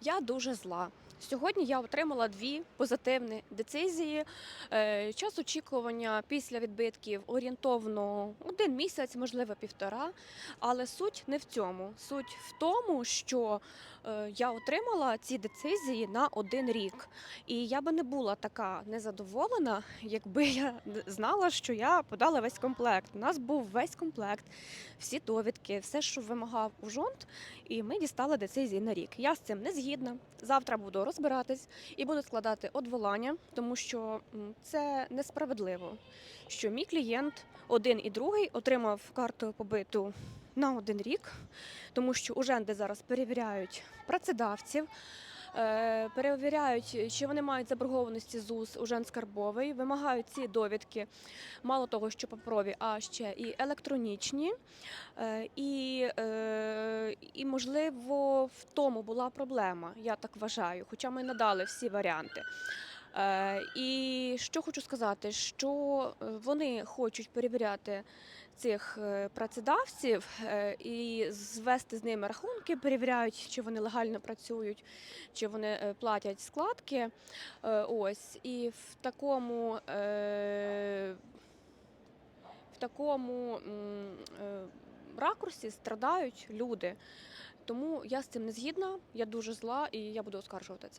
Я дуже зла. Сьогодні я отримала дві позитивні децизії. Е, Час очікування після відбитків орієнтовно один місяць, можливо, півтора. Але суть не в цьому. Суть в тому, що е, я отримала ці децизії на один рік. І я би не була така незадоволена, якби я знала, що я подала весь комплект. У нас був весь комплект, всі довідки, все, що вимагав ужонт, і ми дістали децизії на рік. Я з цим не згідна. Завтра буду розбиратись і буду складати одволання, тому що це несправедливо, що мій клієнт один і другий отримав карту побиту на один рік, тому що уженди зараз перевіряють працедавців. е, Перевіряють, чи вони мають заборгованості ЗУС ужен скарбовий, вимагають ці довідки, мало того, що паперові, а ще і електронічні. Е, І, е, і можливо, в тому була проблема, я так вважаю, хоча ми надали всі варіанти. Е, І що хочу сказати, що е, вони хочуть перевіряти цих е, працедавців і звести з ними рахунки, перевіряють, чи вони легально працюють, чи вони платять складки. Ось і в такому. В такому ракурсі страдають люди. Тому я з цим не згідна, я дуже зла і я буду оскаржувати це.